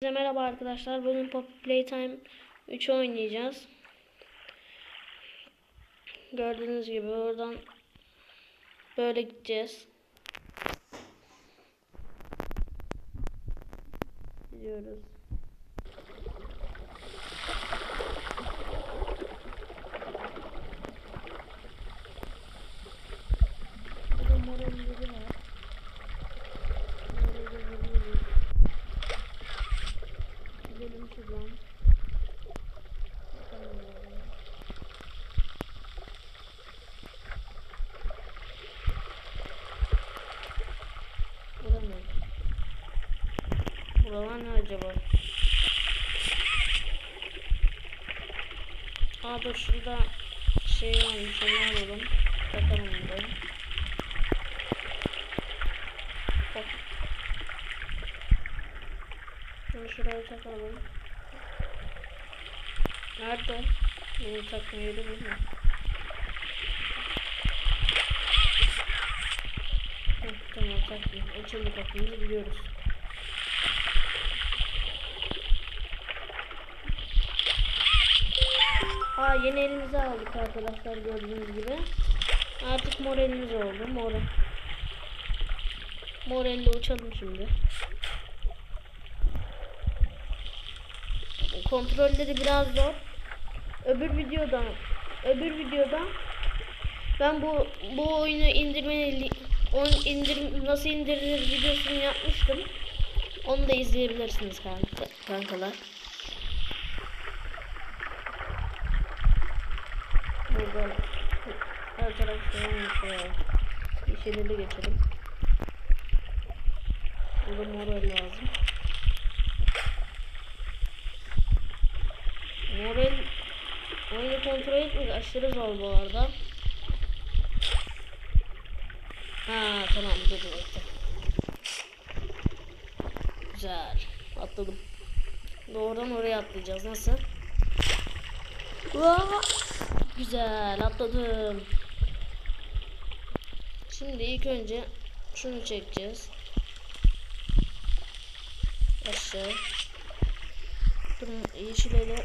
Herkese merhaba arkadaşlar. Bugün Pop Playtime 3 oynayacağız. Gördüğünüz gibi oradan böyle gideceğiz. Gidiyoruz. Burada moralleri var. Moralleri var. Gidelim şuradan. Bakalım ya. Bura ne? Buralar ne acaba? Aa dur şurada şey varmış onu alalım. Bakalım burada. Bak. Şunu şuraya takalım. Nerede? Bunu takma yeri bu mu? Heh, tamam takma. Açıldı kapımızı biliyoruz. Aa yeni elimize aldık arkadaşlar gördüğünüz gibi. Artık mor elimiz oldu. Mor. Mor elle uçalım şimdi. kontrolleri biraz zor. Öbür videoda öbür videoda ben bu bu oyunu indirme oyun indir nasıl indirilir videosunu yapmıştım. Onu da izleyebilirsiniz kanka, kankalar. Burada her taraf şey var. Yeşilleri geçelim. Burada moral lazım. Moral oyunu kontrol etmek aşırı zor bu arada. Ha tamam dur dur. Güzel. Atladım. Doğrudan oraya atlayacağız. Nasıl? Vaa! Güzel atladım. Şimdi ilk önce şunu çekeceğiz. Aşağı. Durun yeşileyle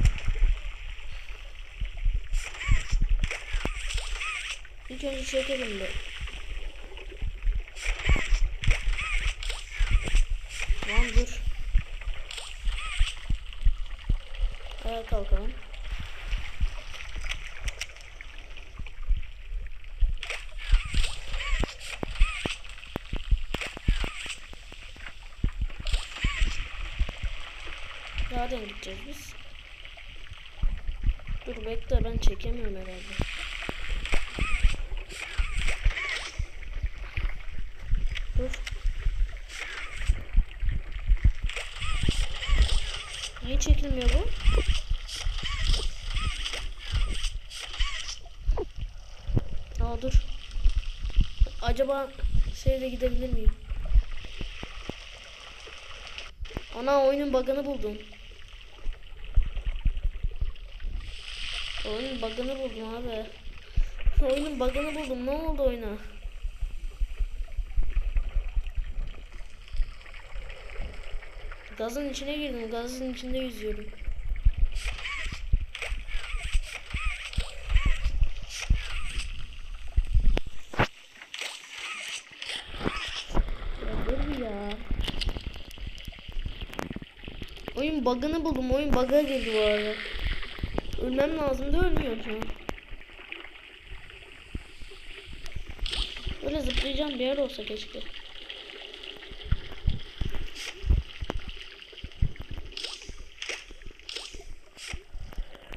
İlk önce çekelim bir. Tamam dur. Ayağa kalkalım. Gideceğiz biz? Dur bekle ben çekemiyorum herhalde. Dur. Niye çekilmiyor bu? Aa dur. Acaba şeyle gidebilir miyim? Ana oyunun bug'ını buldum. Oyunun bug'ını buldum abi. Oyunun bug'ını buldum. Ne oldu oyuna? Gazın içine girdim. Gazın içinde yüzüyorum. Oyun bug'ını buldum. Oyun bug'a girdi bu arada. Ölmem lazım da ölmüyorum. Böyle zıplayacağım bir yer olsa keşke.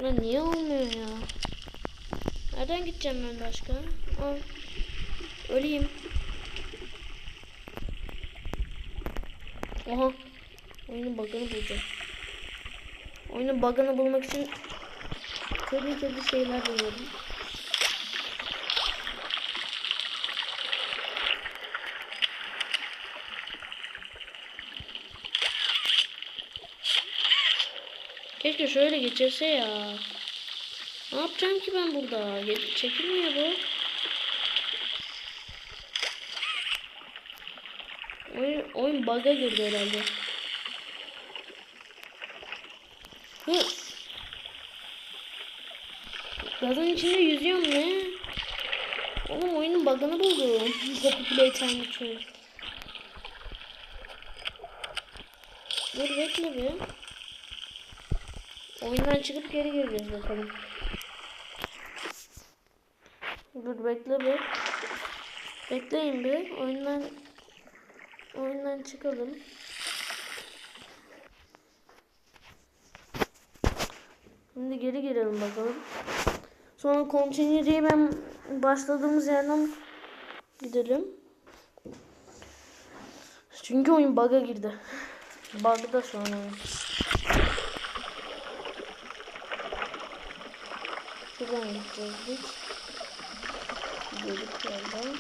Lan niye olmuyor ya? Nereden gideceğim ben başka? Aa, öleyim. Oha. Oyunun bug'ını bulacağım. Oyunun bug'ını bulmak için kötü kötü şeyler deniyorum. Keşke şöyle geçirse ya. Ne yapacağım ki ben burada? Çekilmiyor bu. Oyun, oyun bug'a girdi herhalde. Hı. Gazın içinde yüzüyorum ne? Oğlum oyunun bug'ını buldum. Poppy Playtime için. Dur bekle bir. Oyundan çıkıp geri gireceğiz bakalım. Dur bekle bir. Bekleyin bir. Oyundan oyundan çıkalım. Şimdi geri girelim bakalım. Sonra continue'ye ben başladığımız yerden gidelim. Çünkü oyun bug'a girdi. Bug'da şu an gideceğiz biz. Gelip yerden.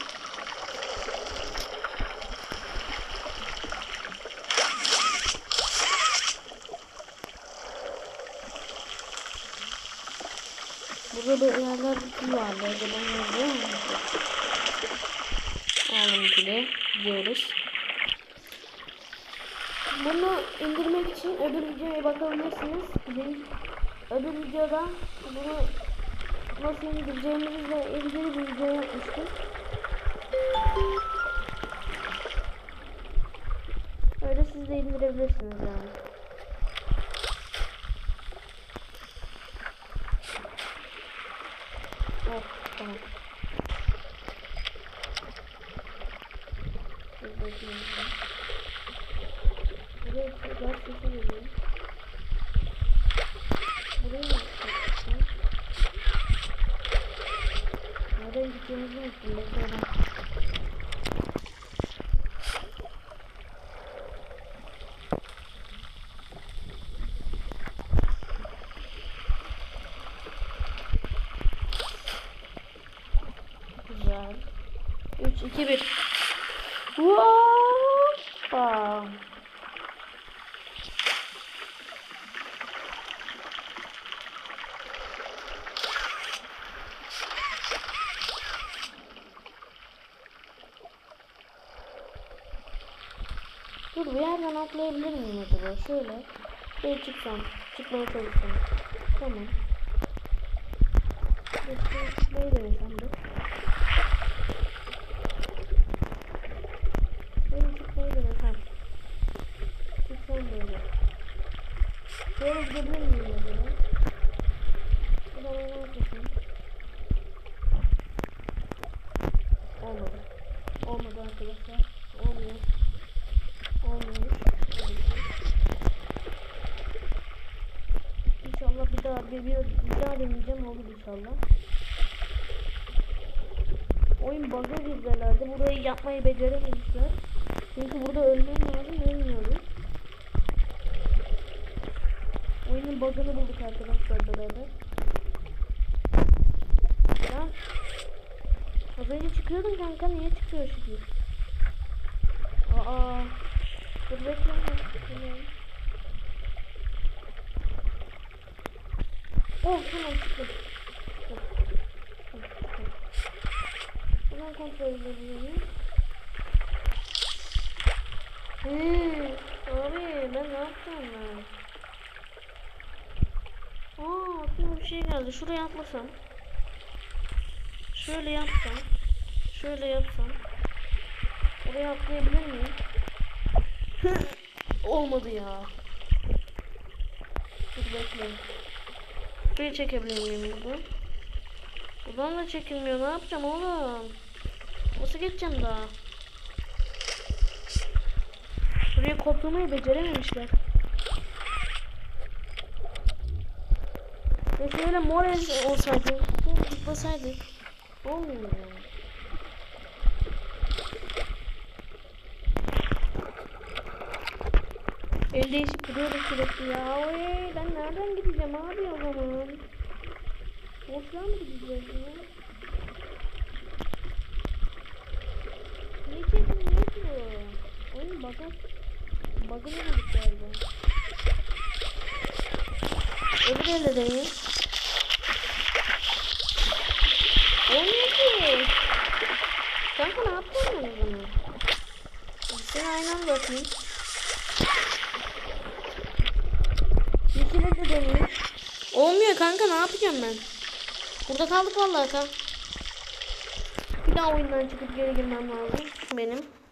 Burada da yerler bütün vardı. Oluyor mu? Aldım bile. Diyoruz. Bunu indirmek için öbür videoya bakabilirsiniz. Benim öbür videoda bunu nasıl indireceğimizle ilgili bir video yapmıştım. Öyle siz de indirebilirsiniz yani. Oh, tamam. Dur bakayım. Buraya gaz sesi geliyor. Buraya mı yapacağım? Gideceğimizi unuttum. Mesela. Güzel. 3, 2, 1. Hoppa. Dur bir yerden atlayabilir miyim acaba? Şöyle. Şöyle çıksam. Çıkmaya çalışsam. Tamam. Çıkmayı denesem de. Şöyle çıkmayı denesem. Çıksam böyle. Şöyle gidebilir miyim acaba? Buradan ne yapacağım? Olmadı. Olmadı arkadaşlar. Olmuyor. Olmuyor. İnşallah bir daha bir, bir, bir daha deneyeceğim olur inşallah. Oyun bug'a girdi herhalde. Burayı yapmayı becerememişler. Çünkü burada ölmem lazım ölmüyorum. Oyunun bug'ını bulduk arkadaşlar beraber. Ben az önce çıkıyordum kanka niye çıkıyor şimdi? Aa. Dur bekle. Oh tamam çıktım. Dur. Tamam, tamam. Hemen kontrol edelim. Hmm, abi ben ne yaptım ben? Aa bir şey geldi. Şuraya atlasam. Şöyle yapsam. Şöyle yapsam. Oraya atlayabilir miyim? Olmadı ya. Dur bekle. Buraya çekebilir miyim buradan? Buradan da çekilmiyor. Ne yapacağım oğlum? Nasıl geçeceğim daha? Buraya koplamayı becerememişler. Ve şöyle mor olsaydı, zıplasaydık. Olmuyor yani. El değişip duruyorum sürekli ya. Oy, ben nereden gideceğim abi o zaman? Boşluğa mı gideceğiz ya? Niye çekilmiyor ki bu? Oyun bug'a... Bug'ını bulduk galiba. Öbür elde deneyim. Olmuyor ki. Kanka ne yaptın o zaman? Sen aynen bakayım. Yeşile de deneyim. Olmuyor kanka ne yapacağım ben? Burada kaldık vallahi kanka. Bir daha oyundan çıkıp geri girmem lazım benim.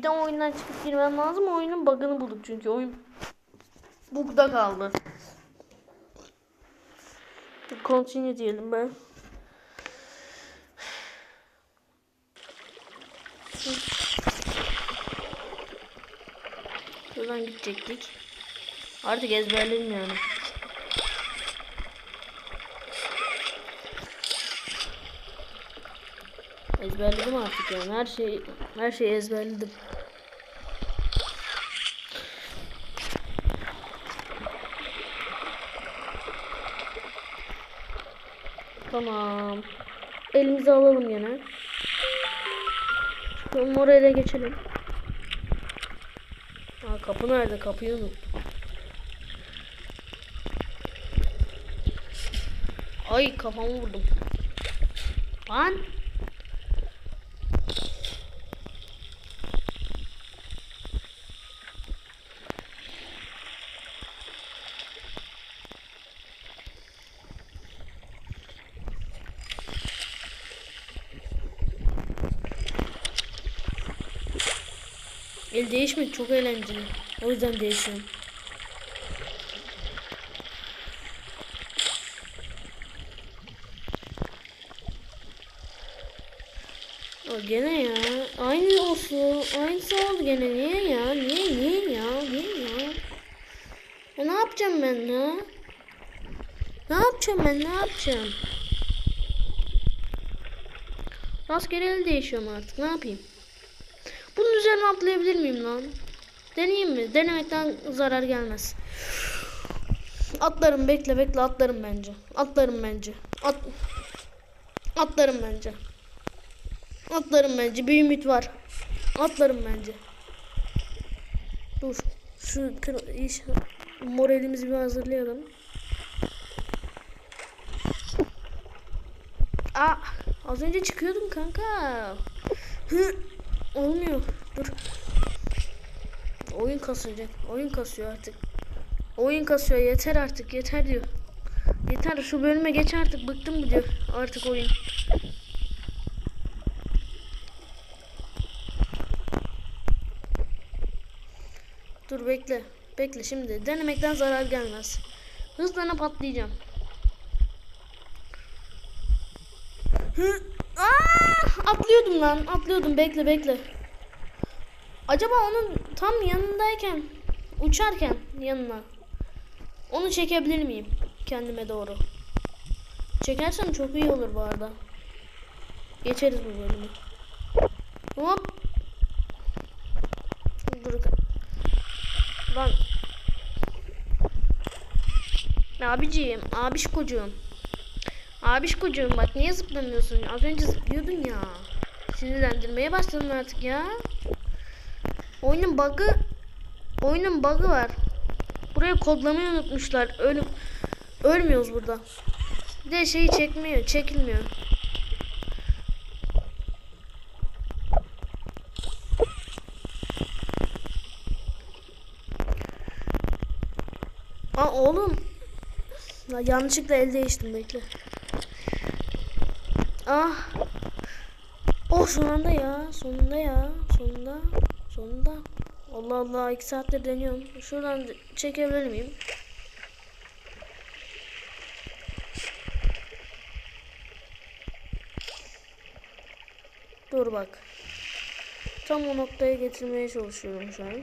Bir daha oyundan çıkıp girmem lazım. Oyunun bug'ını bulduk çünkü oyun bug'da kaldı. Continue diyelim ben. Şuradan gidecektik. Artık ezberledim yani. Ezberledim artık yani her şey her şeyi ezberledim. Tamam. Elimize alalım yine. Şu morale geçelim. Aa, kapı nerede? Kapıyı unuttum. Ay kafamı vurdum. Lan. El değişmek çok eğlenceli. O yüzden değişiyorum. O gene ya. Aynı olsun. Aynısı oldu gene. Niye ya? Niye niye ya? Niye ya? Ya ne yapacağım ben ya? Ne yapacağım ben? Ne yapacağım? Rastgele el değişiyorum artık. Ne yapayım? Bunun üzerine atlayabilir miyim lan? Deneyeyim mi? Denemekten zarar gelmez. Atlarım bekle bekle atlarım bence. Atlarım bence. At atlarım bence. Atlarım bence. Bir ümit var. Atlarım bence. Dur. Şu iş moralimizi bir hazırlayalım. Aa, az önce çıkıyordum kanka. Olmuyor. Dur. Oyun kasacak. Oyun kasıyor artık. Oyun kasıyor. Yeter artık. Yeter diyor. Yeter şu bölüme geç artık. Bıktım bu diyor. Artık oyun. Dur bekle. Bekle şimdi. Denemekten zarar gelmez. Hızlanıp patlayacağım. Hı. Atlıyordum lan. Atlıyordum. Bekle bekle. Acaba onun tam yanındayken uçarken yanına onu çekebilir miyim kendime doğru? Çekersem çok iyi olur bu arada. Geçeriz bu bölümü. Hop. Dur. Lan. Abiciğim, abişkocuğum. Abişkocuğum bak niye zıplamıyorsun? Az önce zıplıyordun ya. Sinirlendirmeye başladın artık ya. Oyunun bug'ı oyunun bug'ı var. Buraya kodlamayı unutmuşlar. Ölüm ölmüyoruz burada. Bir de şeyi çekmiyor, çekilmiyor. Aa oğlum. Ya yanlışlıkla el değiştim bekle. Ah. Oh sonunda ya. Sonunda ya. Sonunda. Sonunda. Allah Allah iki saattir deniyorum. Şuradan çekebilir miyim? Dur bak. Tam o noktaya getirmeye çalışıyorum şu an.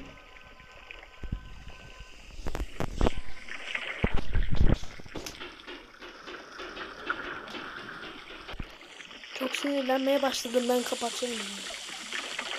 Çok sinirlenmeye başladım ben kapatacağım. bunu.